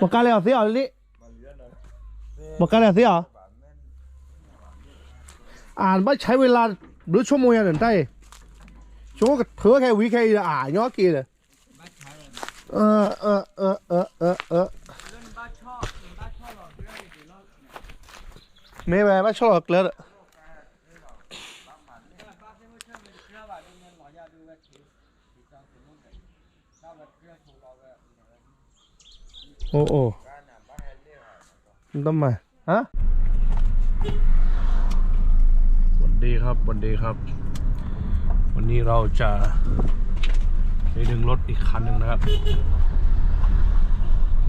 một cái leo xíu đi một cái leo xíu à bắt ใช้เวลาหรือชั่วโมงอย่างนั้นได้ชั่วโมงก็เถื อแค่วิแค่อ่าย้อกี่เลยเออเออเออเออเออเออไม่ไปไม่ชอบเลยโอ้โอ้ทำไมฮะสวัสดีครับสวัสดีครับ วันนี้เราจะไปดึงรถอีกคันหนึ่งนะครับ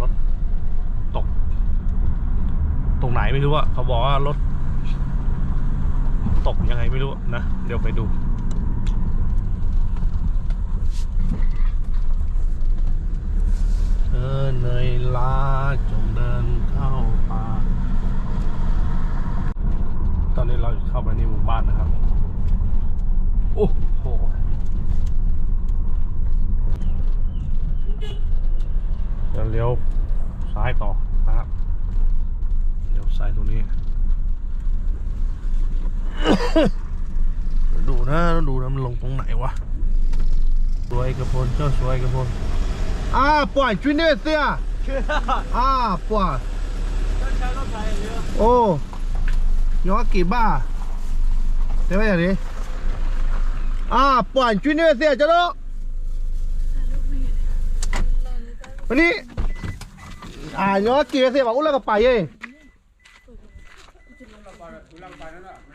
รถตก ตรงไหนไม่รู้อะเขาบอกว่ารถ ตกยังไงไม่รู้นะ เดี๋ยวไปดู เธอเหนื่อยล้าจงเดินเข้าป่า ตอนนี้เราเข้าไปในหมู่บ้านนะครับ โอ้โหจะเลี้ยวซ้ายต่อครับ เลี้ยวซ้ายตรงนี้ ดูนะ ดูนะมันลงตรงไหนวะสวยกระพนเจ้าสวยกระพน นี้อ่าย้อนกี่เสียบอกอุ้งแล้วก็ไปเองโอ้ยวันจุนในบ้า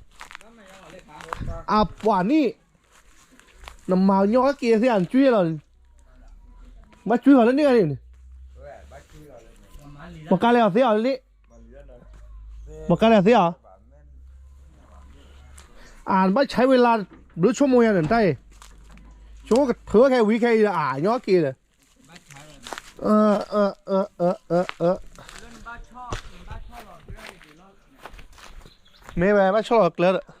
à quả ni nằm màu nhỏ kia thì ăn chui rồi mà chui vào lên đi này một cái leo xíu đi một cái leo xíu à bắt ใช้เวลาหรือชั่วโมงอย่างนั้นได้ชั่วโมงก็เถือ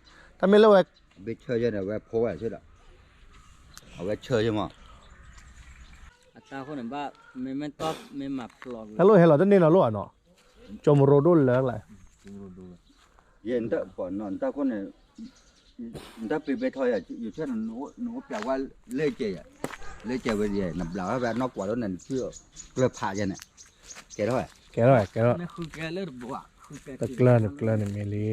อืมบูดีว่าเอินบ้าปลาเราแค่ว่าเอินบ้าบ้ามาให้กวาดวีมาเครื่องเนี่ยกวาดคัสซีได้แต่ลูกคัสซีดอกโบเนี่ยรถถ่ายรุ่นอะแกอย่านักกวาดเราคัสซีถือถือเราใหญ่ถือเราถือเราเบี้ยเยอะๆอะไรเงี้ยถ้าไม่เล่าไว้เบเชอร์เนี่ยเว้ยโพไว้ใช่หรอเอาไว้เชอร์ใช่ไหมอัตราคนนั้นว่าไม่ไม่ตอบไม่หมักหลอกฮัลโหลเฮลโลจะเนี่ยเราลูกอะเนาะจมโรดุลเลยอะไรเย็นแต่ก่อนนอนแต่คนเนี่ยถ้าปีไปทอยอะอยู่เช่นหนูหนูแปลว่าเล่เจอะเล่เจไปเย่นับเหล่าแบบนอกกว่าแล้วนั่นเชื่อเกลือผ่ายันเนี่ยแกเท่าไหร่แกแล้วแกแล้วไม่คือแกเลิกบัวคือแกตะเกลือตะเกลือเนี่ยเมลี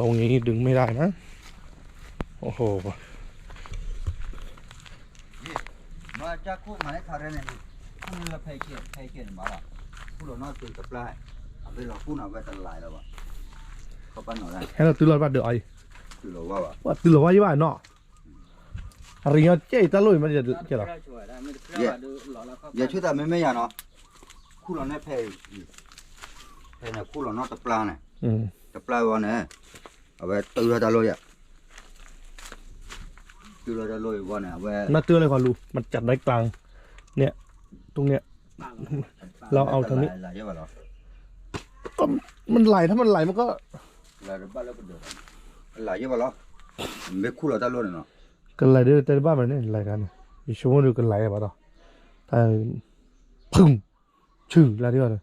ลงอย่างนี้ดึงไม่ได้นะ โอ้โห มาจากคู่มาในทาร์เนี่ยคู่ละเพย์เกียร์เพย์เกียร์มาละคู่เรานอกตื่นกับปลายเอาไปหลอกคู่เราไปตลายแล้ววะเขาปั้นหน่อยได้ให้เราตื่นรอดบ้านเดี๋ยวไอ้คือเราว่าว่ะว่าตื่นรอดว่ายี่บ้านเนาะอะไรเงี้ยเจ๊ตะลุยมันจะจะหรอช่วยได้ไม่ได้เพื่อดูหลอกแล้วก็อย่าช่วยแต่ไม่ไม่อย่าเนาะคู่เราเนี่ยเพย์เพย์เนี่ยคู่เรานอกตะปลาเนี่ยอืม ตะปลาวะเนี่ยเอาไปตื่นตะลุยอะตื่นตะลุยวะเนี่ยเอาไปมาเตือนเลยก่อนลูมันจัดได้กลาง เนี่ย ตรงเนี้ย เราเอาทางนี้หลายเยอะป่ะเหรอก็มันไหลถ้ามันไหลมันก็หลายบ้านแล้วก็เดือดหลายเยอะป่ะเหรอไม่คู่เราตะลุยเนาะกันไหลได้แต่บ้านมันเนี่ยไหลกันอีชั่วโมงเดียวกันไหลอะปะต่อแต่พึ่งชื่ออะไรที่ว่าเนี่ย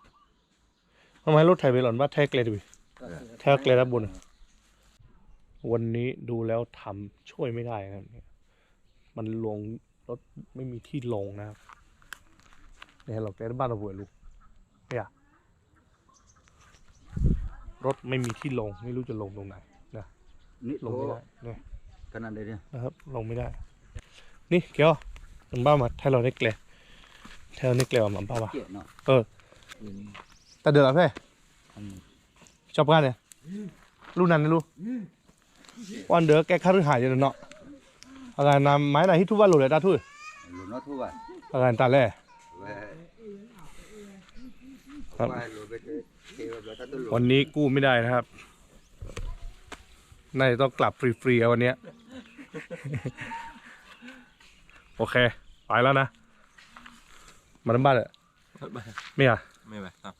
เอาไม้รถไถไปหล่อนว่าแท็กเลยดิแท็กเลยด้านบนอะวันนี้ดูแล้วทำช่วยไม่ได้นะครับเนี่ยมันลงรถไม่มีที่ลงนะครับเนี่ยเราแกบ้านเราหัวลูกเนี่ยรถไม่มีที่ลงไม่รู้จะลงตรงไหนนะนี่ลงไม่ได้เนี่ยขนาดเดียวนะครับ ลงไม่ได้ นี่เกียวมันบ้ามาไทยเราได้เกลไทยเราได้เกลมันบ้าปะเจ็บเนาะเออ แต่เดือดอะไรชอบกันเนี่ยรุ่นนั้นนะลูกวันเดือแกคารือหายอยู่เนาะอาการนำไม้ไหนที่ทุบว่าหลุดเลยตาทุยหลุดเนาะทั่วอาการตาแร่เว้ยครับว่าหลุดไปเทไปถ้าตัวหลุดวันนี้กู้ไม่ได้นะครับน่าจะต้องกลับฟรีๆเอาวันเนี้ยโอเค ไปแล้วนะ มาทำบ้านเลยไม่อะไม่ไหวครับ